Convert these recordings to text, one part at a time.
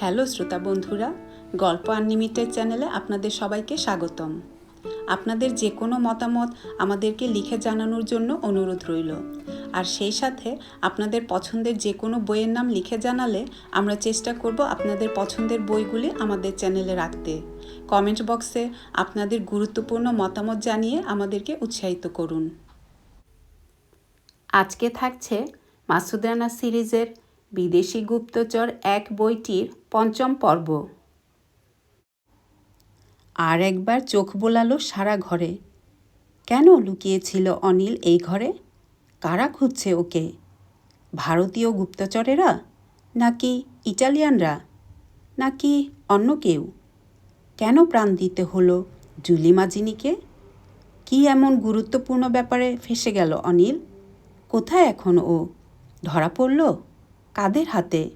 Hello শ্রোতা বন্ধুরা, গল্প আনলিমিটেড চ্যানেলে আপনাদের সবাইকে স্বাগতম। আপনাদের যে কোনো মতামত আমাদেরকে লিখে জানানোর জন্য অনুরোধ রইল। আর সেই সাথে আপনাদের পছন্দের যে কোনো বইয়ের নাম লিখে জানালে আমরা চেষ্টা করব আপনাদের পছন্দের বইগুলি আমাদের চ্যানেলে রাখতে। কমেন্ট বক্সে আপনাদের গুরুত্বপূর্ণ মতামত জানিয়ে আমাদেরকে উৎসাহিত করুন। আজকে থাকছে মাসুদ রানা সিরিজের বিদেশি গুপ্তচর এক বইটির পঞ্চম পর্ব। আর একবার চোখ বোলালো সারা ঘরে। কেন লুকিয়েছিল অনিল এই ঘরে? কারা খুঁজছে ওকে? ভারতীয় গুপ্তচরেরা? নাকি ইটালিয়ানরা? নাকি অন্য কেউ? কেন প্রাণ দিতে হলো জুলি মাজিনিকে? কি এমন গুরুত্বপূর্ণ ব্যাপারে ফেসে গেল অনিল? কোথায় এখন ও? ধরা পড়ল? কাদের হাতে?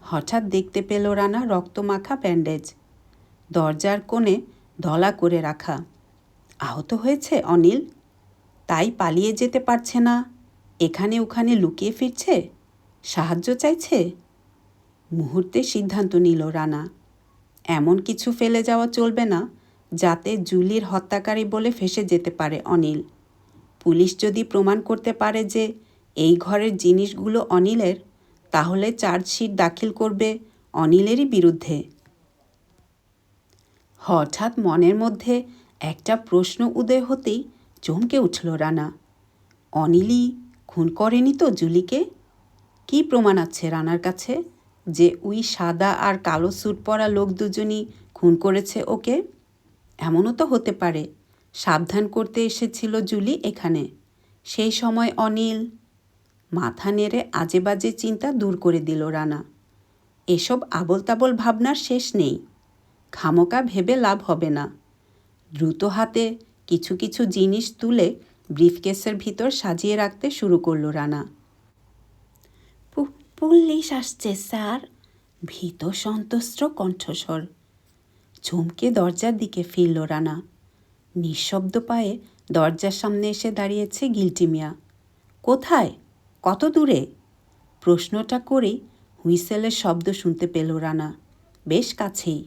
হঠাৎ দেখতে পেল রানা রক্তমাখা ব্যান্ডেজ। দরজার কোণে ধলা করে রাখা। আহত হয়েছে অনিল? তাই পালিয়ে যেতে পারছে না। এখানে ওখানে লুকিয়ে ফিরছে? সাহায্য চাইছে? মুহূর্তে সিদ্ধান্ত নিল রানা। এমন কিছু ফেলে যাওয়া চলবে না, যাতে জুলির হত্যাকারী বলে ফেসে যেতে পারে অনিল। পুলিশ যদি প্রমাণ করতে পারে যে এই ঘরের জিনিসগুলো অনিলের তাহলে চার্জশিট দাখিল করবে অনিলেরই বিরুদ্ধে। হঠাৎ মনের মধ্যে একটা প্রশ্ন উদয় হতেই চমকে উঠল রানা। অনিলই খুন করেনি তো জুলিকে? কি প্রমাণ আছে রানার কাছে যে ওই সাদা আর কালো স্যুট পরা লোক দুজনই খুন করেছে ওকে? এমনও তো হতে পারে। সাবধান করতে এসেছিল জুলি এখানে। সেই সময় অনিল মাথা নেড়ে আজে বাজে চিন্তা দূর করে দিল রানা। এসব আবল তাবল ভাবনার শেষ নেই। খামোকা ভেবে লাভ হবে না। দ্রুত হাতে কিছু কিছু জিনিস তুলে ব্রিফকেসের ভিতর সাজিয়ে রাখতে শুরু করল রানা। পুলিশ আসছে, স্যার। ভীত সন্তস্ত্র কণ্ঠস্বর। চমকে দরজার দিকে ফিরল রানা। নিঃশব্দ পায়ে দরজার সামনে এসে দাঁড়িয়েছে গিলটিমিয়া কোথায়? কত দূরে? প্রশ্নটা করেই হুইসেলের শব্দ শুনতে পেল রানা। বেশ কাছেই।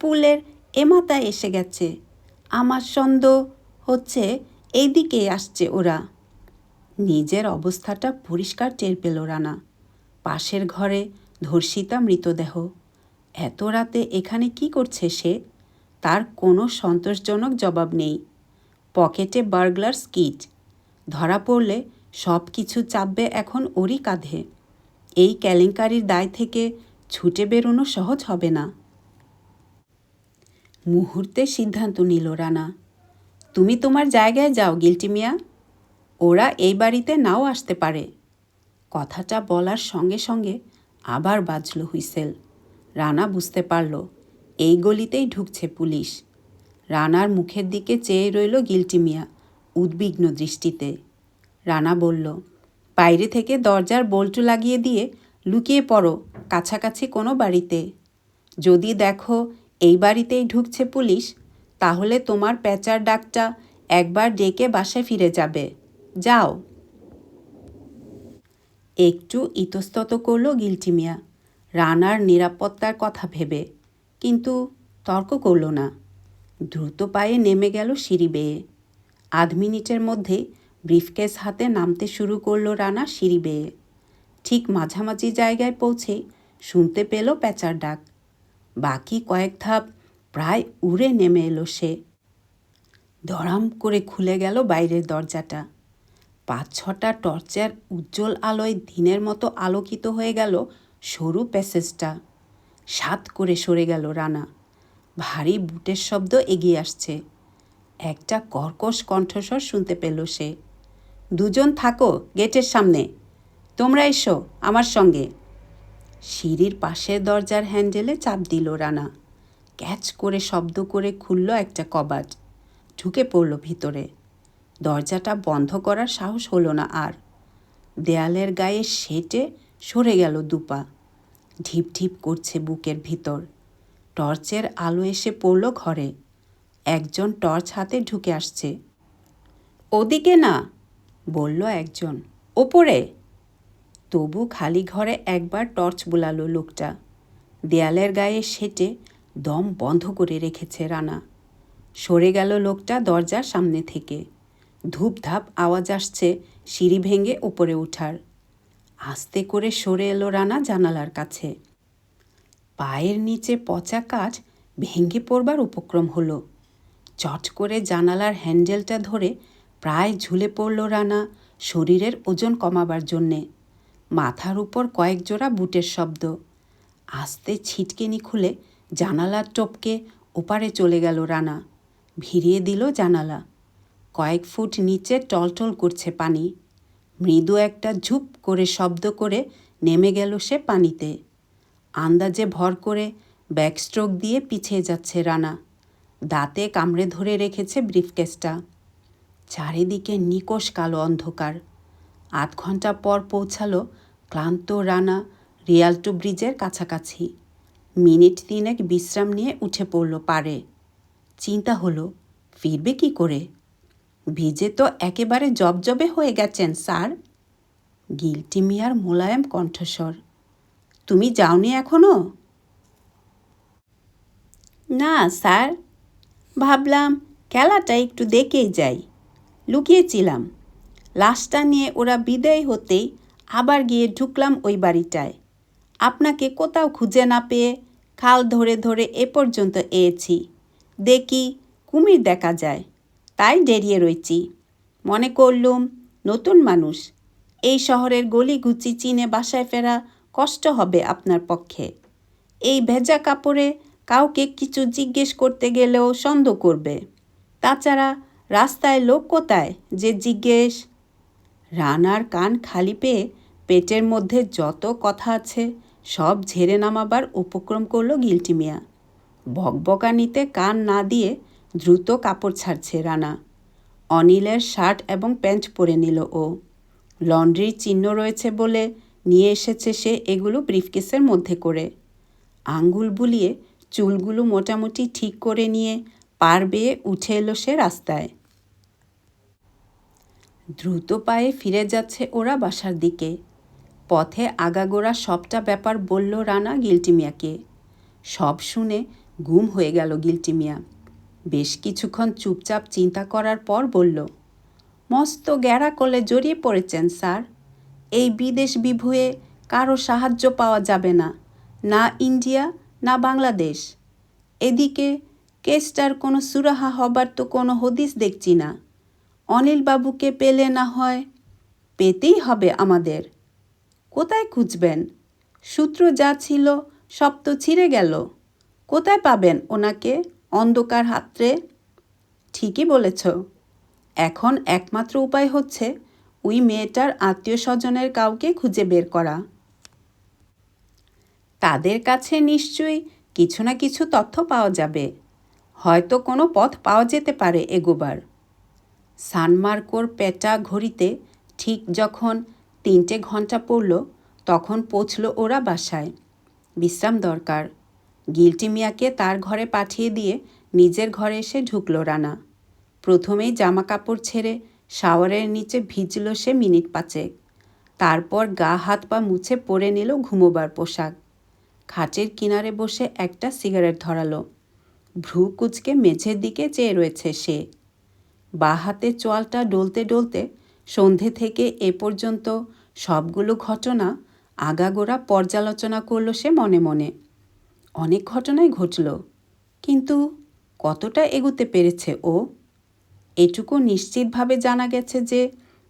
পুলের এ মাথায় এসে গেছে। আমার সন্দেহ হচ্ছে এইদিকে আসছে ওরা। নিজের অবস্থাটা পরিষ্কার টের পেল রানা। পাশের ঘরে ধর্ষিতা মৃতদেহ। এত রাতে এখানে কি করছে সে? তার কোনো সন্তোষজনক জবাব নেই। পকেটে বার্গলার স্কিট ধরা পড়লে সব কিছু চাপবে এখন ওরই কাঁধে। এই কেলেঙ্কারির দায় থেকে ছুটে বেরোনো সহজ হবে না। মুহূর্তে সিদ্ধান্ত নিল রানা। তুমি তোমার জায়গায় যাও, গিলটি মিয়া। ওরা এই বাড়িতে নাও আসতে পারে। কথাটা বলার সঙ্গে সঙ্গে আবার বাজল হুইসেল। রানা বুঝতে পারল, এই গলিতেই ঢুকছে পুলিশ। রানার মুখের দিকে চেয়ে রইল গিলটি মিয়া, উদ্বিগ্ন দৃষ্টিতে। রানা বলল, বাইরে থেকে দরজার বল্টু লাগিয়ে দিয়ে লুকিয়ে পড়ো কাছাকাছি কোনো বাড়িতে। যদি দেখো এই বাড়িতেই ঢুকছে পুলিশ, তাহলে তোমার প্যাচার ডাকটা একবার ডেকে বাসায় ফিরে যাবে। যাও। একটু ইতস্তত করল গিলটি মিয়া। রানার নিরাপত্তার কথা ভেবে, কিন্তু তর্ক করল না। দ্রুত পায়ে নেমে গেল সিঁড়ি বেয়ে। আধ মিনিটের মধ্যে ব্রিফকেস হাতে নামতে শুরু করল রানা সিঁড়ি বেয়ে। ঠিক মাঝামাঝি জায়গায় পৌঁছে শুনতে পেল প্যাঁচার ডাক। বাকি কয়েক ধাপ প্রায় উড়ে নেমে এলো সে। দড়াম করে খুলে গেল বাইরের দরজাটা। পাঁচ ছটা টর্চের উজ্জ্বল আলোয় দিনের মতো আলোকিত হয়ে গেল সরু প্যাসেজটা। সাত করে সরে গেল রানা। ভারী বুটের শব্দ এগিয়ে আসছে। একটা কর্কশ কণ্ঠস্বর শুনতে পেল সে। দুজন থাকো গেটের সামনে। তোমরা এসো আমার সঙ্গে। সিঁড়ির পাশের দরজার হ্যান্ডেলে চাপ দিল রানা। ক্যাচ করে শব্দ করে খুলল একটা কবাট ঢুকে পড়ল ভিতরে। দরজাটা বন্ধ করার সাহস হলো না আর। দেয়ালের গায়ে সেটে সরে গেল দুপা। ঢিপ ঢিপ করছে বুকের ভিতর। টর্চের আলো এসে পড়ল ঘরে। একজন টর্চ হাতে ঢুকে আসছে। ওদিকে না! বলল একজন। ওপরে? তবু খালি ঘরে একবার টর্চ বুলালো লোকটা। দেয়ালের গায়ে সেটে দম বন্ধ করে রেখেছে রানা। সরে গেল লোকটা দরজার সামনে থেকে। ধূপধাপ আওয়াজ আসছে সিঁড়ি ভেঙে ওপরে ওঠার। আস্তে করে সরে এলো রানা জানালার কাছে। পায়ের নিচে পচা কাজ ভেঙে পড়বার উপক্রম হলো। চট করে জানালার হ্যান্ডেলটা ধরে প্রায় ঝুলে পড়ল রানা শরীরের ওজন কমাবার জন্যে। মাথার উপর কয়েক জোড়া বুটের শব্দ। আস্তে ছিটকেনি খুলে জানালার টপকে ওপারে চলে গেল রানা। ভিড়িয়ে দিল জানালা। কয়েক ফুট নিচে টলটল করছে পানি। মৃদু একটা ঝুপ করে শব্দ করে নেমে গেল সে পানিতে। আন্দাজে ভর করে ব্যাকস্ট্রোক দিয়ে পিছিয়ে যাচ্ছে রানা। দাঁতে কামড়ে ধরে রেখেছে ব্রিফকেসটা। চারিদিকে নিকোষ কালো অন্ধকার। আধ ঘণ্টা পর পৌঁছালো ক্লান্ত রানা রিয়ালটো ব্রিজের কাছাকাছি। মিনিট তিনেক বিশ্রাম নিয়ে উঠে পড়ল পারে। চিন্তা হলো, ফিরবে কি করে? ভিজে তো একেবারে জবজবে হয়ে গেছেন, স্যার। গিলটি মিয়ার মোলায়েম কণ্ঠস্বর। তুমি যাওনি এখনও? না, স্যার। ভাবলাম, খেলাটা একটু দেখেই যাই। লুকিয়েছিলাম। লাশটা নিয়ে ওরা বিদায় হতেই আবার গিয়ে ঢুকলাম ওই বাড়িটায়। আপনাকে কোথাও খুঁজে না পেয়ে খাল ধরে ধরে এ পর্যন্ত এয়েছি। দেখি কুমির দেখা যায়। তাই ডেরিয়ে রয়েছি। মনে করলুম, নতুন মানুষ। এই শহরের গলিগুচি চিনে বাসায় ফেরা কষ্ট হবে আপনার পক্ষে। এই ভেজা কাপড়ে কাউকে কিছু জিজ্ঞেস করতে গেলেও সন্দেহ করবে। তাছাড়া রাস্তায় লোক কোথায় যে জিজ্ঞেস? রানার কান খালি পেয়ে পেটের মধ্যে যত কথা আছে সব ঝেড়ে নামাবার উপক্রম করল গিলটি মিয়া। বকবকানিতে কান না দিয়ে দ্রুত কাপড় ছাড়ছে রানা। অনিলের শার্ট এবং প্যান্ট পরে নিল ও। লন্ড্রির চিহ্ন রয়েছে বলে নিয়ে এসেছে সে এগুলো ব্রিফকেসের মধ্যে করে। আঙ্গুল বুলিয়ে চুলগুলো মোটামুটি ঠিক করে নিয়ে পার বেয়ে উঠে এলো সে রাস্তায়। দ্রুত পায়ে ফিরে যাচ্ছে ওরা বাসার দিকে। পথে আগাগোড়া সবটা ব্যাপার বলল রানা গিলটিমিয়াকে সব শুনে গুম হয়ে গেল গিলটিমিয়া বেশ কিছুক্ষণ চুপচাপ চিন্তা করার পর বলল, মস্ত গ্যারা কলে জড়িয়ে পড়েছেন, স্যার। এই বিদেশ বিভুয়ে কারও সাহায্য পাওয়া যাবে না। না ইন্ডিয়া, না বাংলাদেশ। এদিকে কেসটার কোনো সুরাহা হবার তো কোনো হদিস দেখছি না। অনিল বাবুকে পেলে না হয়। পেতেই হবে আমাদের। কোথায় খুঁজবেন? সূত্র যা ছিল সব তো ছিঁড়ে গেল। কোথায় পাবেন ওনাকে অন্ধকার হাতরে? ঠিকই বলেছ। এখন একমাত্র উপায় হচ্ছে ওই মেয়েটার আত্মীয় স্বজনের কাউকে খুঁজে বের করা। তাদের কাছে নিশ্চয়ই কিছু না কিছু তথ্য পাওয়া যাবে। হয়তো কোনো পথ পাওয়া যেতে পারে এগোবার। সানমার্কোর পেটা ঘড়িতে ঠিক যখন তিনটে ঘণ্টা পড়ল, তখন পৌঁছল ওরা বাসায়। বিশ্রাম দরকার। গিলটি মিয়াকে তার ঘরে পাঠিয়ে দিয়ে নিজের ঘরে এসে ঢুকল রানা। প্রথমেই জামা কাপড় ছেড়ে শাওয়ারের নিচে ভিজল সে মিনিট পাঁচেক। তারপর গা, হাত, পা মুছে পরে নিল ঘুমোবার পোশাক। খাটের কিনারে বসে একটা সিগারেট ধরালো। ভ্রু কুচকে মেঝের দিকে চেয়ে রয়েছে সে। বা হাতে চোয়ালটা ডলতে ডলতে সন্ধে থেকে এ পর্যন্ত সবগুলো ঘটনা আগাগোড়া পর্যালোচনা করল সে মনে মনে। অনেক ঘটনাই ঘটল, কিন্তু কতটা এগুতে পেরেছে ও? এটুকু নিশ্চিতভাবে জানা গেছে যে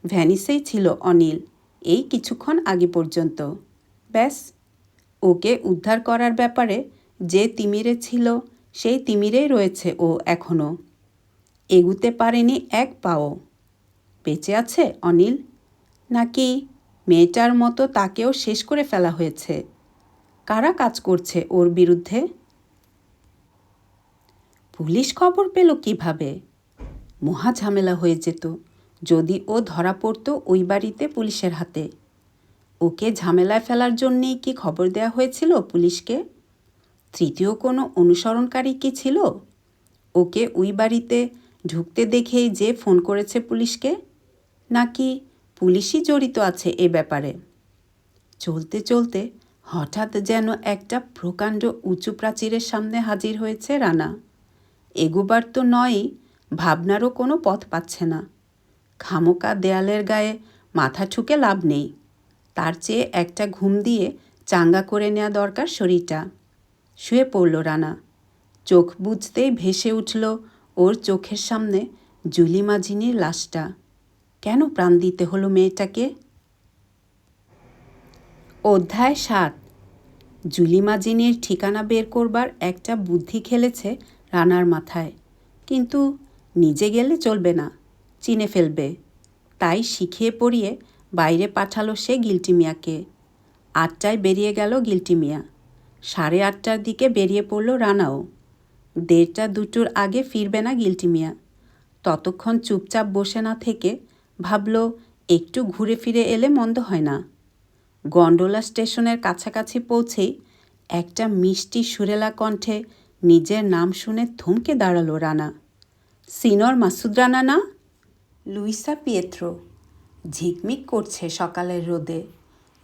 ভ্যানিসেই ছিল অনিল এই কিছুক্ষণ আগে পর্যন্ত। ব্যাস, ওকে উদ্ধার করার ব্যাপারে যে তিমিরে ছিল সেই তিমিরেই রয়েছে ও এখনও এগুতে পারেনি এক পাও। বেঁচে আছে অনিল? নাকি মেয়েটার মতো তাকেও শেষ করে ফেলা হয়েছে? কারা কাজ করছে ওর বিরুদ্ধে? পুলিশ খবর পেল কীভাবে? মহা ঝামেলা হয়ে যেত, যদি ও ধরা পড়তো ওই বাড়িতে পুলিশের হাতে। ওকে ঝামেলায় ফেলার জন্যেই কি খবর দেওয়া হয়েছিল পুলিশকে? তৃতীয় কোনো অনুসরণকারী কি ছিল? ওকে ওই বাড়িতে ঢুকতে দেখেই যে ফোন করেছে পুলিশকে, নাকি পুলিশই জড়িত আছে এ ব্যাপারে। চলতে চলতে হঠাৎ যেন একটা প্রকাণ্ড উঁচু প্রাচীরের সামনে হাজির হয়েছে রানা। এগুবার তো নয়ই, ভাবনারও কোনো পথ পাচ্ছে না। খামোকা দেয়ালের গায়ে মাথা ঠুকে লাভ নেই। তার চেয়ে একটা ঘুম দিয়ে চাঙ্গা করে নেওয়া দরকার শরীরটা। শুয়ে পড়ল রানা। চোখ বুঝতেই ভেসে উঠল ওর চোখের সামনে জুলি মাঝিনীর লাশটা। কেন প্রাণ দিতে হলো মেয়েটাকে? অধ্যায় সাত। জুলিমাজিনের ঠিকানা বের করবার একটা বুদ্ধি খেলেছে রানার মাথায়। কিন্তু নিজে গেলে চলবে না, চিনে ফেলবে। তাই শিখিয়ে পড়িয়ে বাইরে পাঠালো সে গিলটি মিয়াকে। আটটায় বেরিয়ে গেল গিলটি মিয়া। সাড়ে আটটার দিকে বেরিয়ে পড়ল রানাও। দেড়টা দুটোর আগে ফিরবে না গিলটি মিয়া। ততক্ষণ চুপচাপ বসে না থেকে ভাবল, একটু ঘুরে ফিরে এলে মন্দ হয় না। গন্ডোলা স্টেশনের কাছাকাছি পৌঁছেই একটা মিষ্টি সুরেলা কণ্ঠে নিজের নাম শুনে থমকে দাঁড়াল রানা। সিনর মাসুদ রানা না? লুইসা পিয়েত্রো, ঝিকমিক করছে সকালের রোদে,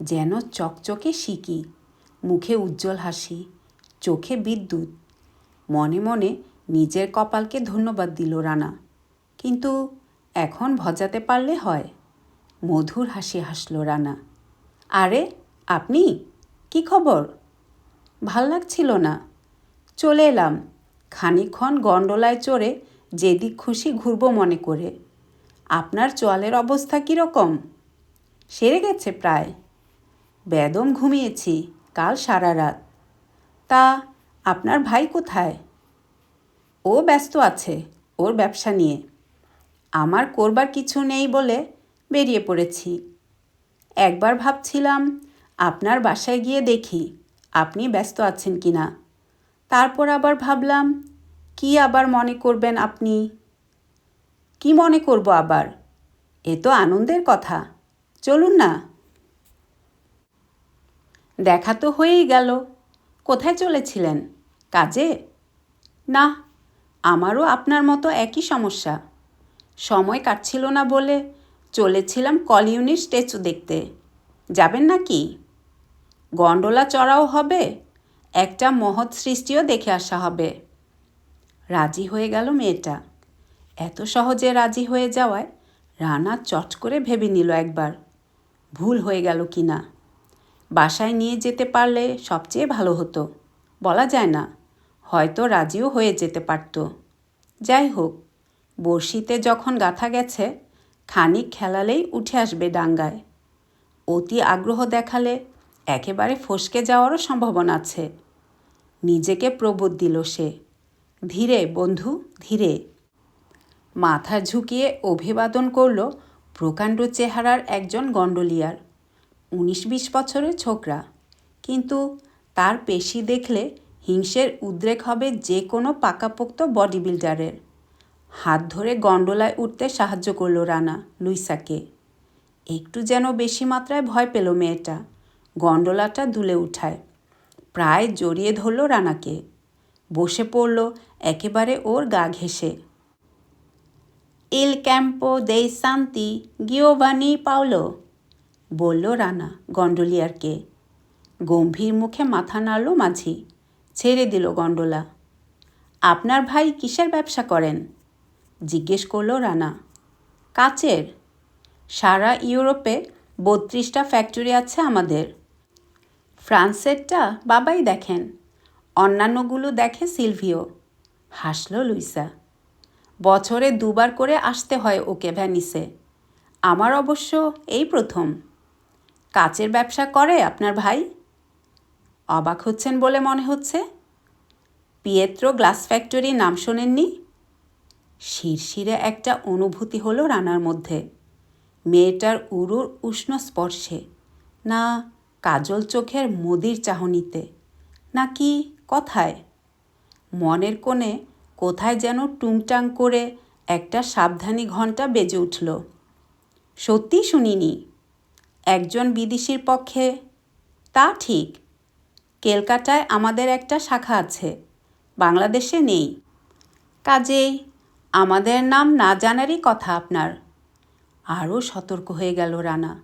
যেন চকচকে শিকি, মুখে উজ্জ্বল হাসি, চোখে বিদ্যুৎ। মনে মনে নিজের কপালকে ধন্যবাদ দিল রানা। কিন্তু এখন ভজাতে পারলে হয়। মধুর হাসি হাসল রানা। আরে, আপনি? কি খবর? ভালো লাগছিল না। চলে এলাম। খানিকক্ষণ গন্ডোলায় চড়ে যেদিক খুশি ঘুরব মনে করে। আপনার চোয়ালের অবস্থা কীরকম সেরে গেছে প্রায়। বেদম ঘুমিয়েছি, কাল সারা রাত। তা আপনার ভাই কোথায়? ও ব্যস্ত আছে, ওর ব্যবসা নিয়ে। আমার করবার কিছু নেই বলে বেরিয়ে পড়েছি। একবার ভাবছিলাম, আপনার বাসায় গিয়ে দেখি, আপনি ব্যস্ত আছেন কি না? তারপর আবার ভাবলাম, কি আবার মনে করবেন আপনি? কি মনে করব আবার? এ তো আনন্দের কথা, চলুন না। দেখা তো হয়েই গেল, কোথায় চলেছিলেন? কাজে? না, আমারও আপনার মতো একই সমস্যা। সময় কাটছিল না বলে চলেছিলাম কলিউনির স্ট্যাচু দেখতে। যাবেন নাকি? গন্ডোলা চড়াও হবে, একটা মহৎ সৃষ্টিও দেখে আসা হবে। রাজি হয়ে গেল মেয়েটা। এত সহজে রাজি হয়ে যাওয়ায় রানা চট করে ভেবে নিল একবার, ভুল হয়ে গেল কি না বাসায় নিয়ে যেতে পারলে সবচেয়ে ভালো হতো, বলা যায় না। হয়তো রাজিও হয়ে যেতে পারত। যাই হোক, বড়শিতে যখন গাথা গেছে, খানিক খেলালেই উঠে আসবে ডাঙ্গায়। অতি আগ্রহ দেখালে একেবারে ফসকে যাওয়ারও সম্ভাবনা আছে। নিজেকে প্রবোধ দিল সে। ধীরে, বন্ধু, ধীরে। মাথা ঝুঁকিয়ে অভিবাদন করল প্রকাণ্ড চেহারার একজন গন্ডলিয়ার উনিশ বিশ বছরের ছোকরা। কিন্তু তার পেশি দেখলে হিংসের উদ্রেক হবে যে কোনো পাকাপোক্ত বডি বিল্ডারের হাত ধরে গন্ডোলায় উঠতে সাহায্য করল রানা লুইসাকে। একটু যেন বেশি মাত্রায় ভয় পেল মেয়েটা। গন্ডোলাটা দুলে উঠায়। প্রায় জড়িয়ে ধরল রানাকে। বসে পড়ল একেবারে ওর গা ঘেঁষে। ইল ক্যাম্পো দে শান্তি গিওভানি পাওলো? বলল রানা গন্ডোলিয়ারকে। গম্ভীর মুখে মাথা নাড়ল মাঝি। ছেড়ে দিল গন্ডোলা আপনার ভাই কিসের ব্যবসা করেন? জিজ্ঞেস করল রানা। কাচের। সারা ইউরোপে বত্রিশটা ফ্যাক্টরি আছে আমাদের। ফ্রান্সেরটা বাবাই দেখেন, অন্যান্যগুলো দেখে সিলভিও। হাসল লুইসা। বছরে দুবার করে আসতে হয় ওকে ভ্যানিসে। আমার অবশ্য এই প্রথম। কাচের ব্যবসা করে আপনার ভাই? অবাক হচ্ছেন বলে মনে হচ্ছে। পিয়েত্রো গ্লাস ফ্যাক্টরি নাম শোনেননি। শিরশিরে একটা অনুভূতি হলো রানার মধ্যে। মেয়েটার উরুর উষ্ণ স্পর্শে। না কাজল চোখের মদির চাহনিতে। নাকি কথায়? মনের কোণে কোথায় যেন টুংটাং করে একটা সাবধানী ঘণ্টা বেজে উঠল। সত্যি শুনিনি। একজন বিদেশির পক্ষে। তা ঠিক। কেলকাটায় আমাদের একটা শাখা আছে। বাংলাদেশে নেই। কাজেই আমাদের নাম না জানারই কথা আপনার। আরও সতর্ক হয়ে গেল রানা।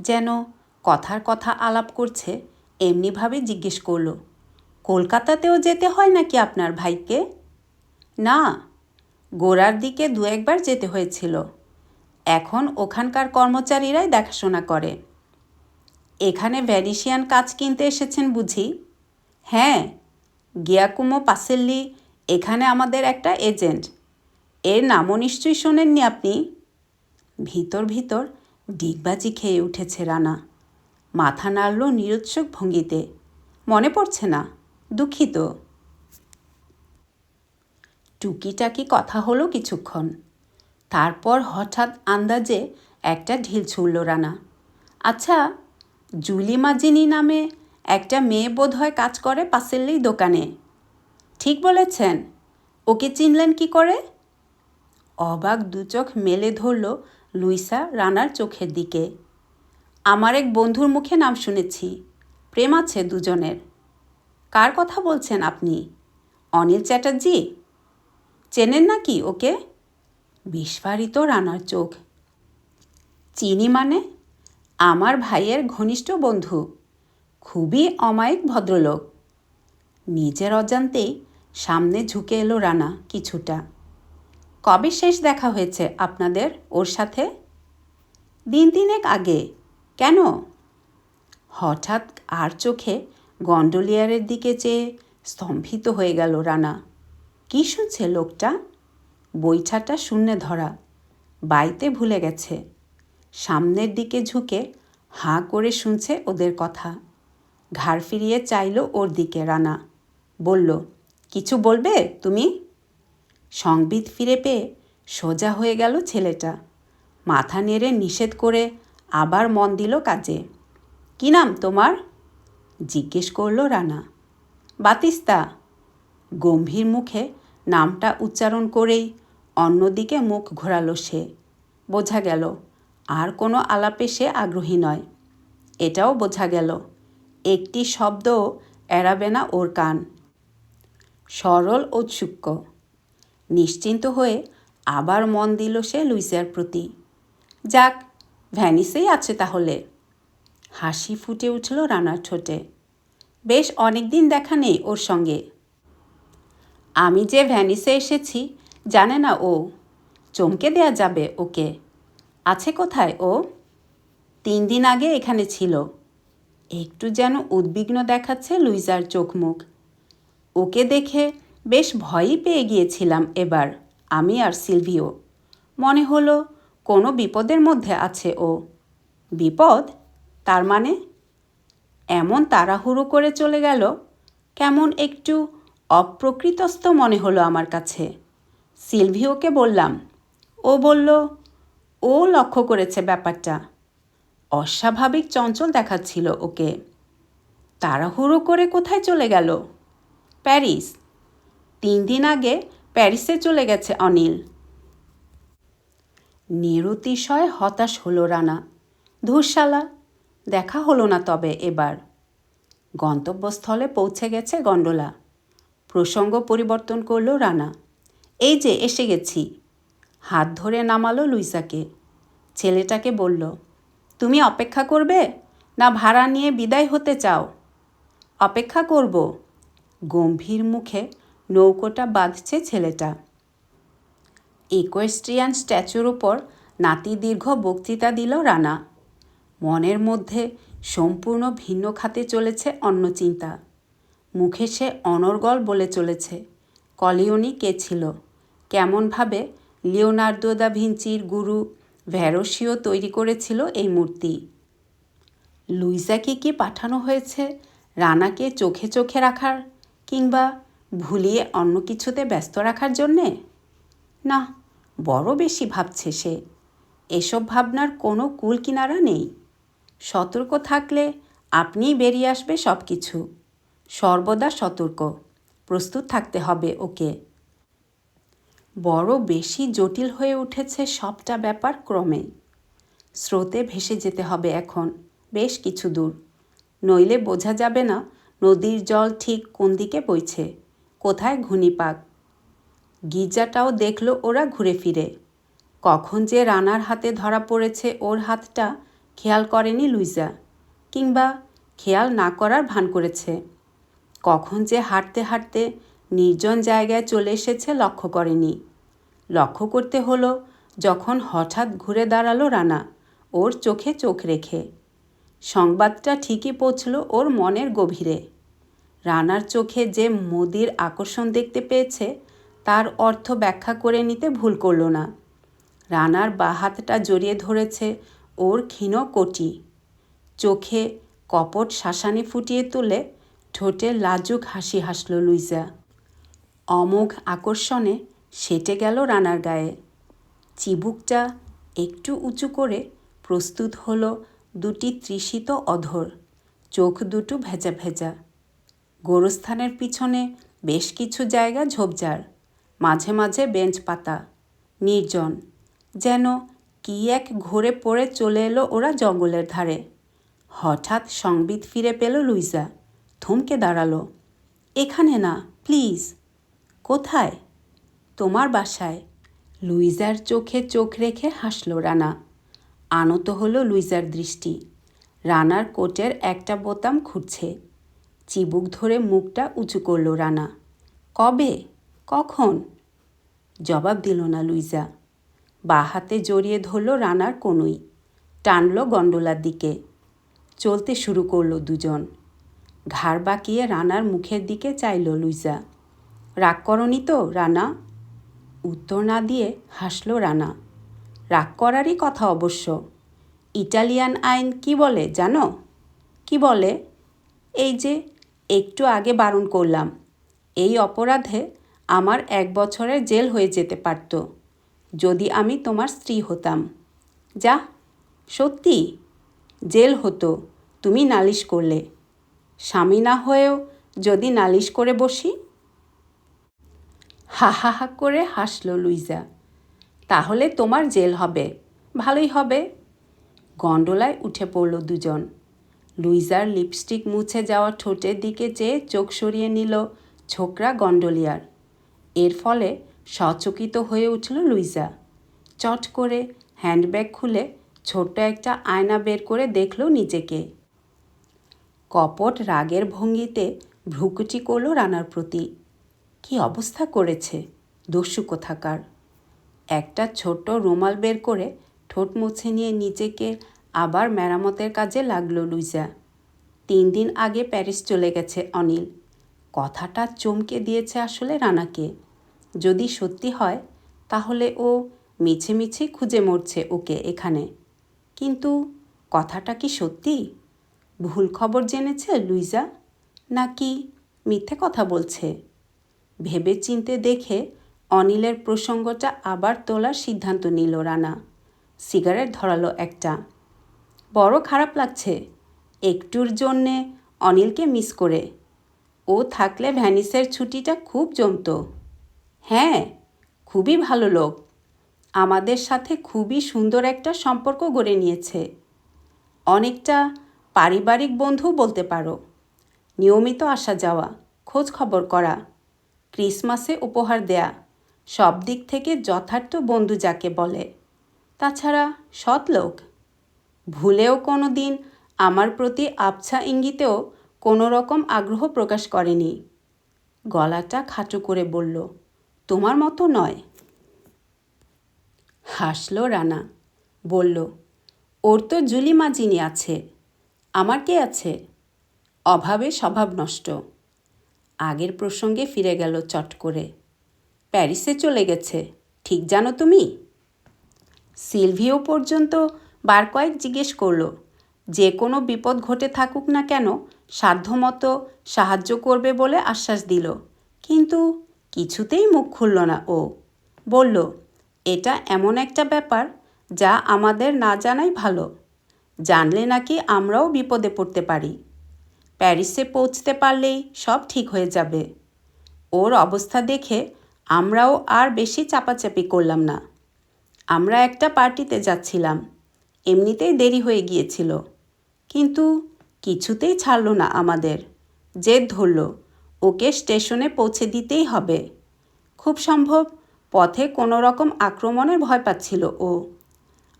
যেন কথার কথা আলাপ করছে, এমনিভাবে জিজ্ঞেস করল, কলকাতাতেও যেতে হয় নাকি আপনার ভাইকে? না, গোড়ার দিকে দু একবার যেতে হয়েছিল। এখন ওখানকার কর্মচারীরাই দেখাশোনা করে। এখানে কাজ কিনতে এসেছেন বুঝি? হ্যাঁ গিয়াকুমো পাসেল্লি, এখানে আমাদের একটা এজেন্ট। এর নামও নিশ্চয়ই শোনেননি আপনি? ভিতর ভিতর ডিগবাজি খেয়ে উঠেছে রানা। মাথা নাড়ল নিরুৎসুক ভঙ্গিতে। মনে পড়ছে না, দুঃখিত। টুকিটাকি কথা হলো কিছুক্ষণ। তারপর হঠাৎ আন্দাজে একটা ঢিল ছুড়ল রানা। আচ্ছা জুলি মাজিনি নামে একটা মেয়ে বোধ হয় কাজ করে পাসেল্লির দোকানে। ঠিক বলেছেন। ওকে চিনলেন কি করে? অবাক দুচোখ মেলে ধরল লুইসা রানার চোখের দিকে। আমার এক বন্ধুর মুখে নাম শুনেছি। প্রেম আছে দুজনের। কার কথা বলছেন আপনি? অনিল চ্যাটার্জি? চেনেন নাকি ওকে? বিস্ফারিত রানার চোখ। চিনি মানে? আমার ভাইয়ের ঘনিষ্ঠ বন্ধু। খুবই অমায়িক ভদ্রলোক। নিজের অজান্তেই সামনে ঝুঁকে এলো রানা কিছুটা। কবে শেষ দেখা হয়েছে আপনাদের ওর সাথে? দিন তিনেক আগে। কেন? হঠাৎ আর চোখে গন্ডোলিয়ারের দিকে চেয়ে স্তম্ভিত হয়ে গেল রানা। কী শুনছে লোকটা? বৈঠাটা শূন্যে ধরা। বাইতে ভুলে গেছে। সামনের দিকে ঝুঁকে হাঁ করে শুনছে ওদের কথা। ঘাড় ফিরিয়ে চাইল ওর দিকে রানা। বলল, কিছু বলবে তুমি? সংবিত ফিরে পেয়ে সোজা হয়ে গেল ছেলেটা। মাথা নেড়ে নিষেধ করে আবার মন দিল কাজে। কি নাম তোমার? জিজ্ঞেস করল রানা। বাতিস্তা। গম্ভীর মুখে নামটা উচ্চারণ করেই অন্যদিকে মুখ ঘোরালো সে। বোঝা গেল আর কোনো আলাপে সে আগ্রহী নয়। এটাও বোঝা গেল। একটি শব্দও এড়াবে না ওর কান। সরল ঔৎসুক্য নিশ্চিন্ত হয়ে আবার মন দিল সে লুইসের প্রতি। যাক, ভ্যানিসেই আছে তাহলে। হাসি ফুটে উঠল রানার ঠোঁটে। বেশ অনেক দিন দেখা নেই ওর সঙ্গে। আমি যে ভ্যানিসে এসেছি, জানে না ও। চমকে দেয়া যাবে ওকে। আছে কোথায় ও? তিন দিন আগে এখানে ছিল। একটু যেন উদ্বিগ্ন দেখাচ্ছে লুইজার চোখ মুখ। ওকে দেখে বেশ ভয়ই পেয়ে গিয়েছিলাম এবার, আমি আর সিলভিও। মনে হলো কোনো বিপদের মধ্যে আছে ও। বিপদ? তার মানে? এমন তাড়াহুড়ো করে চলে গেল? কেমন একটু অপ্রকৃতস্থ মনে হলো আমার কাছে। সিলভিওকে বললাম, ও বলল ও লক্ষ্য করেছে ব্যাপারটা। অস্বাভাবিক চঞ্চল দেখাচ্ছিল ওকে। তাড়াহুড়ো করে কোথায় চলে গেল? প্যারিস। তিন দিন আগে প্যারিসে চলে গেছে অনিল। নিরতিশয় হতাশ হলো রানা। ধূরশালা দেখা হলো না তবে এবার। গন্তব্যস্থলে পৌঁছে গেছে গন্ডোলা। প্রসঙ্গ পরিবর্তন করল রানা। এই যে, এসে গেছি। হাত ধরে নামালো লুইসাকে। ছেলেটাকে বলল, তুমি অপেক্ষা করবে? না ভাড়া নিয়ে বিদায় হতে চাও? অপেক্ষা করব। গম্ভীর মুখে নৌকোটা বাঁধছে ছেলেটা। ইকোয়েস্ট্রিয়ান স্ট্যাচুর ওপর নাতি দীর্ঘ বক্তৃতা দিল রানা। মনের মধ্যে সম্পূর্ণ ভিন্ন খাতে চলেছে অন্য চিন্তা। মুখে সে অনর্গল বলে চলেছে, কলিওনি কে ছিল, কেমনভাবে লিওনার্দো দা ভিঞ্চির গুরু ভ্যারোসিও তৈরি করেছিল এই মূর্তি। লুইজাকে কি পাঠানো হয়েছে, রানাকে চোখে চোখে রাখার কিংবা ভুলিয়ে অন্য কিছুতে ব্যস্ত রাখার জন্যে? না, বড় বেশি ভাবছে সে। এসব ভাবনার কোনো কুল কিনারা নেই। সতর্ক থাকলে আপনিই বেরিয়ে আসবে সব কিছু সর্বদা সতর্ক, প্রস্তুত থাকতে হবে ওকে। বড় বেশি জটিল হয়ে উঠেছে সবটা ব্যাপার ক্রমে স্রোতে ভেসে যেতে হবে এখন, বেশ কিছু দূর। নইলে বোঝা যাবে না নদীর জল ঠিক কোন দিকে বইছে, কোথায় ঘূর্ণিপাক গির্জাটাও দেখল ওরা ঘুরে ফিরে। কখন যে রানার হাতে ধরা পড়েছে ওর হাতটা খেয়াল করেনি লুইজা, কিংবা খেয়াল না করার ভান করেছে। কখন যে হাঁটতে হাঁটতে নির্জন জায়গায় চলে এসেছে লক্ষ্য করেনি। লক্ষ্য করতে হলো যখন হঠাৎ ঘুরে দাঁড়াল রানা, ওর চোখে চোখ রেখে। সংবাদটা ঠিকই পৌঁছল ওর মনের গভীরে। রানার চোখে যে মোদির আকর্ষণ দেখতে পেয়েছে, তার অর্থ ব্যাখ্যা করে নিতে ভুল করল না। রানার বা হাতটা জড়িয়ে ধরেছে ওর ক্ষীণ কোটি। চোখে কপট শাসানি ফুটিয়ে তুলে ঠোঁটে লাজুক হাসি হাসল লুইজা। অমোঘ আকর্ষণে সেটে গেল রানার গায়ে। চিবুকটা একটু উঁচু করে প্রস্তুত হলো দুটি তৃষিত অধর, চোখ দুটো ভেজা ভেজা। গোরস্থানের পিছনে বেশ কিছু জায়গা ঝোপঝাড়, মাঝে মাঝে বেঞ্চ পাতা, নির্জন। যেন কি এক ঘোরে পড়ে চলে এলো ওরা জঙ্গলের ধারে। হঠাৎ সংবিত ফিরে পেল লুইজা, থমকে দাঁড়াল। এখানে না, প্লিজ। কোথায়? তোমার বাসায়। লুইজার চোখে চোখ রেখে হাসল রানা। আনত হলো লুইজার দৃষ্টি। রানার কোটের একটা বোতাম খুঁড়ছে। চিবুক ধরে মুখটা উঁচু করল রানা। কবে? কখন? জবাব দিল না লুইজা। বা হাতে জড়িয়ে ধরল রানার কনুই। টানল গন্ডোলার দিকে। চলতে শুরু করল দুজন। ঘাড় বাঁকিয়ে রানার মুখের দিকে চাইল লুইজা। রাগ করনি তো, রানা? উত্তর না দিয়ে হাসল রানা। রাগ করারই কথা অবশ্য। ইটালিয়ান আইন কি বলে জানো? কি বলে? এই যে একটু আগে বারণ করলাম, এই অপরাধে আমার এক বছরের জেল হয়ে যেতে পারত, যদি আমি তোমার স্ত্রী হতাম। যা, সত্যি? জেল হতো, তুমি নালিশ করলে। স্বামী না হয়েও যদি নালিশ করে বসি? হা হা হা করে হাসল লুইজা। তাহলে তোমার জেল হবে। ভালোই হবে। গন্ডোলায় উঠে পড়ল দুজন। লুইজার লিপস্টিক মুছে যাওয়া ঠোঁটের দিকে চেয়ে চোখ সরিয়ে নিল ছোকরা গন্ডোলিয়ার এর ফলে সচকিত হয়ে উঠল লুইজা। চট করে হ্যান্ডব্যাগ খুলে ছোট্ট একটা আয়না বের করে দেখল নিজেকে। কপট রাগের ভঙ্গিতে ভ্রুকুটি করল রানার প্রতি। কি অবস্থা করেছে? দস্যু কোথাকার? একটা ছোট্ট রুমাল বের করে ঠোঁট মুছে নিয়ে নিজেকে আবার মেরামতের কাজে লাগল লুইজা। তিন দিন আগে প্যারিস চলে গেছে অনিল। কথাটা চমকে দিয়েছে আসলে রানাকে। যদি সত্যি হয়, তাহলে ও মিছে মিছে খুঁজে মরছে ওকে এখানে। কিন্তু কথাটা কি সত্যি? ভুল খবর জেনেছে লুইজা? নাকি মিথ্যে কথা বলছে? ভেবে চিনতে দেখে অনিলের প্রসঙ্গটা আবার তোলার সিদ্ধান্ত নিল রানা। সিগারেট ধরালো একটা। বড় খারাপ লাগছে। একটুর জন্যে অনিলকে মিস করে। ও থাকলে ভ্যানিসের ছুটিটা খুব জমত। হ্যাঁ খুবই ভালো লোক। আমাদের সাথে খুবই সুন্দর একটা সম্পর্ক গড়ে নিয়েছে। অনেকটা পারিবারিক বন্ধু বলতে পারো। নিয়মিত আসা যাওয়া, খোঁজ খবর করা। ক্রিসমাসে উপহার দেয়া। সব দিক থেকে যথার্থ বন্ধু যাকে বলে। তাছাড়া সৎ লোক। ভুলেও কোনো দিন আমার প্রতি আবছা ইঙ্গিতেও কোনো রকম আগ্রহ প্রকাশ করেনি। গলাটা খাটো করে বলল, তোমার মতো নয়। হাসল রানা, বলল, ওর তো জুলি মাজিনি আছে, আমার কে আছে? অভাবে স্বভাব নষ্ট। আগের প্রসঙ্গে ফিরে গেল চট করে। প্যারিসে চলে গেছে, ঠিক জানো তুমি? সিলভিও পর্যন্ত বার কয়েক জিজ্ঞেস করল, যে কোনো বিপদ ঘটে থাকুক না কেন, সাধ্যমতো সাহায্য করবে বলে আশ্বাস দিল। কিন্তু কিছুতেই মুখ খুলল না ও। বলল, এটা এমন একটা ব্যাপার যা আমাদের না জানাই ভালো। জানলে নাকি আমরাও বিপদে পড়তে পারি। প্যারিসে পৌঁছতে পারলেই সব ঠিক হয়ে যাবে। ওর অবস্থা দেখে আমরাও আর বেশি চাপাচাপি করলাম না। আমরা একটা পার্টিতে যাচ্ছিলাম। এমনিতেই দেরি হয়ে গিয়েছিল। কিন্তু কিছুতেই ছাড়ল না আমাদের। জেদ ধরল, ওকে স্টেশনে পৌঁছে দিতেই হবে। খুব সম্ভব পথে কোনো রকম আক্রমণের ভয় পাচ্ছিল ও।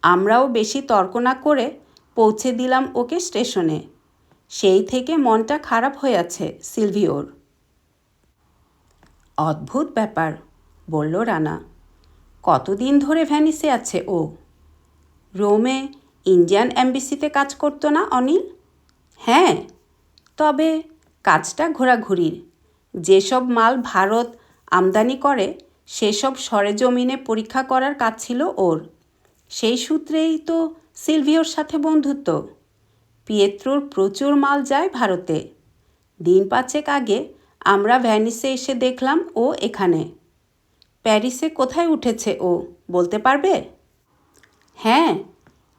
আমরাও বেশি তর্ক না করে পৌঁছে দিলাম ওকে স্টেশনে। সেই থেকে মনটা খারাপ হয়ে আছে সিলভিওর। অদ্ভুত ব্যাপার বলল রানা। কতদিন ধরে ভ্যানিসে আছে ও? রোমে ইন্ডিয়ান অ্যাম্বাসিতে কাজ করতো না অনিল? হ্যাঁ তবে কাজটা ঘোরাঘুরির। যেসব মাল ভারত আমদানি করে, সেসব সরেজমিনে পরীক্ষা করার কাজ ছিল ওর। সেই সূত্রেই তো সিলভিওর সাথে বন্ধুত্ব। পিয়েত্রোর প্রচুর মাল যায় ভারতে। দিন পাঁচেক আগে আমরা ভ্যানিসে এসে দেখলাম ও এখানে। প্যারিসে কোথায় উঠেছে ও, বলতে পারবে? হ্যাঁ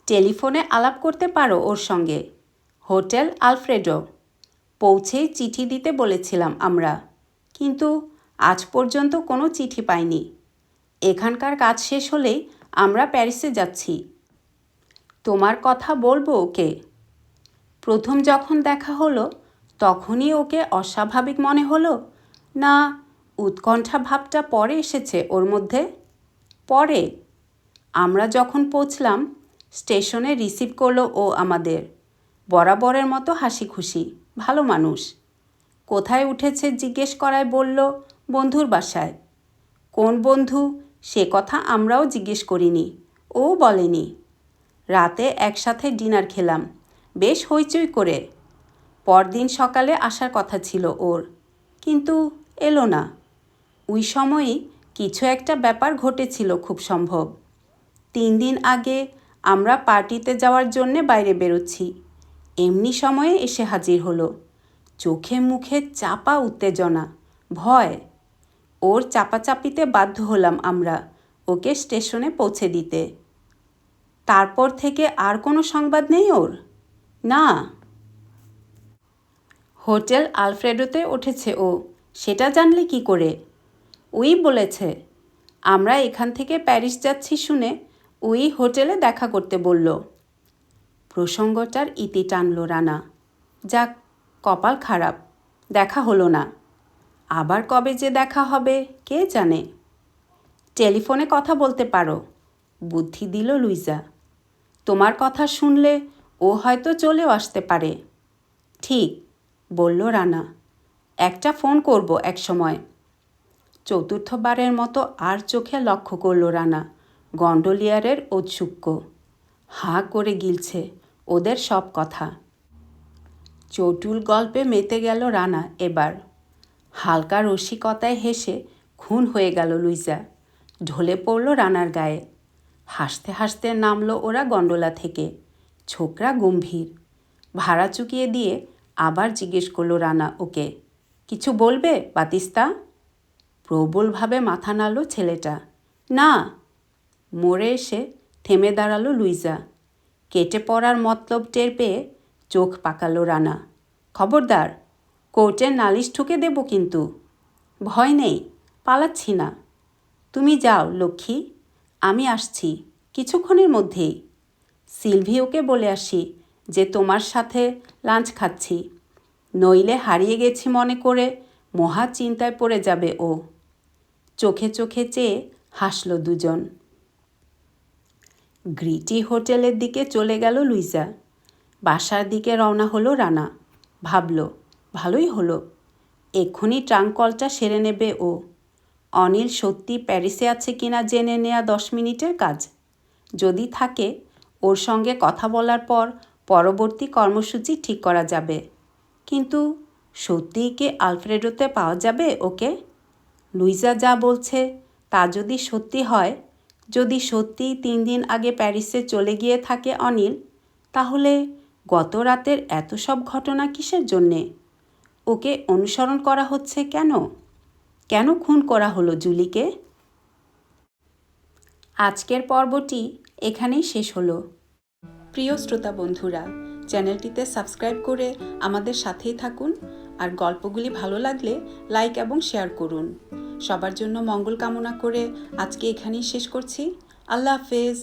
টেলিফোনে আলাপ করতে পারো ওর সঙ্গে। Hotel Alfredo. পৌঁছেই চিঠি দিতে বলেছিলাম আমরা। কিন্তু আজ পর্যন্ত কোনো চিঠি পাইনি। এখানকার কাজ শেষ হলেই আমরা প্যারিসে যাচ্ছি। তোমার কথা বলব ওকে। প্রথম যখন দেখা হলো, তখনই ওকে অস্বাভাবিক মনে হলো, না, উৎকণ্ঠা ভাবটা পরে এসেছে ওর মধ্যে। পরে। আমরা যখন পৌঁছলাম, স্টেশনে রিসিভ করল ও আমাদের। বরাবরের মতো হাসি খুশি ভালো মানুষ। কোথায় উঠেছে জিজ্ঞেস করায় বলল, বন্ধুর বাসায়। কোন বন্ধু? সে কথা আমরাও জিজ্ঞেস করিনি। ও বলেনি। রাতে একসাথে ডিনার খেলাম। বেশ হইচই করে। পরদিন সকালে আসার কথা ছিল ওর। কিন্তু এলো না। ওই সময়ই কিছু একটা ব্যাপার ঘটেছিল খুব সম্ভব। তিন দিন আগে আমরা পার্টিতে যাওয়ার জন্যে বাইরে বেরোচ্ছি। এমনি সময়ে এসে হাজির হলো। চোখে মুখে চাপা উত্তেজনা, ভয়। ওর চাপাচাপিতে বাধ্য হলাম আমরা ওকে স্টেশনে পৌঁছে দিতে। তারপর থেকে আর কোনো সংবাদ নেই ওর? না। হোটেল আলফ্রেডোতে উঠেছে ও, সেটা জানলে কি করে? উই বলেছে, আমরা এখান থেকে প্যারিস যাচ্ছি শুনে উই হোটেলে দেখা করতে বলল। প্রসঙ্গটার ইতি টানল রানা। যাক, কপাল খারাপ, দেখা হলো না। আবার কবে যে দেখা হবে, কে জানে? টেলিফোনে কথা বলতে পারো, বুদ্ধি দিল লুইজা। তোমার কথা শুনলে ও হয়তো চলেও আসতে পারে। ঠিক, বলল রানা। একটা ফোন করব এক সময়। চতুর্থবারের মতো আর চোখে লক্ষ্য করল রানা, গন্ডোলিয়ারের ঔৎসুক্য। হাঁ করে গিলছে ওদের সব কথা। চটুল গল্পে মেতে গেল রানা এবার। হালকা রসিকতায় হেসে খুন হয়ে গেল লুইজা। ঢলে পড়ল রানার গায়ে। হাসতে হাসতে নামলো ওরা গন্ডোলা থেকে। ছোকরা গম্ভীর। ভাড়া চুকিয়ে দিয়ে আবার জিজ্ঞেস করল রানা, ওকে কিছু বলবে বাতিস্তা? প্রবলভাবে মাথা নাড়ল ছেলেটা। না। মোড়ে এসে থেমে দাঁড়াল লুইজা। কেটে পড়ার মতলব টের পেয়ে চোখ পাকালো রানা। খবরদার কোর্টে নালিশ ঠুকে দেব কিন্তু। ভয় নেই, পালাচ্ছি না। তুমি যাও, লক্ষ্মী। আমি আসছি, কিছুক্ষণের মধ্যেই। সিলভিওকে বলে আসি যে তোমার সাথে লাঞ্চ খাচ্ছি। নইলে হারিয়ে গেছি মনে করে মহা চিন্তায় পড়ে যাবে ও। চোখে চোখে চেয়ে হাসল দুজন। গ্রিটি হোটেলের দিকে চলে গেল লুইজা। বাসার দিকে রওনা হলো রানা। ভাবল, ভালোই হলো। এক্ষুনি ট্রাঙ্ক কলটা সেরে নেবে ও। অনিল সত্যি প্যারিসে আছে কিনা জেনে নেয়া দশ মিনিটের কাজ। যদি থাকে ওর সঙ্গে কথা বলার পর পরবর্তী কর্মসূচি ঠিক করা যাবে। কিন্তু সত্যিই কি আলফ্রেডোতে পাওয়া যাবে ওকে? লুইজা যা বলছে তা যদি সত্যি হয়, যদি সত্যি তিন দিন আগে প্যারিসে চলে গিয়ে থাকে অনিল, তাহলে গত রাতের এত সব ঘটনা কিসের জন্যে? ওকে অনুসরণ করা হচ্ছে কেন? কেন খুন করা হলো জুলিকে? আজকের পর্বটি এখানেই শেষ হলো। প্রিয় শ্রোতা বন্ধুরা, চ্যানেলটিতে সাবস্ক্রাইব করে আমাদের সাথেই থাকুন আর গল্পগুলি ভালো লাগলে লাইক এবং শেয়ার করুন। সবার জন্য মঙ্গল কামনা করে আজকে এখানেই শেষ করছি। আল্লাহ হাফেজ।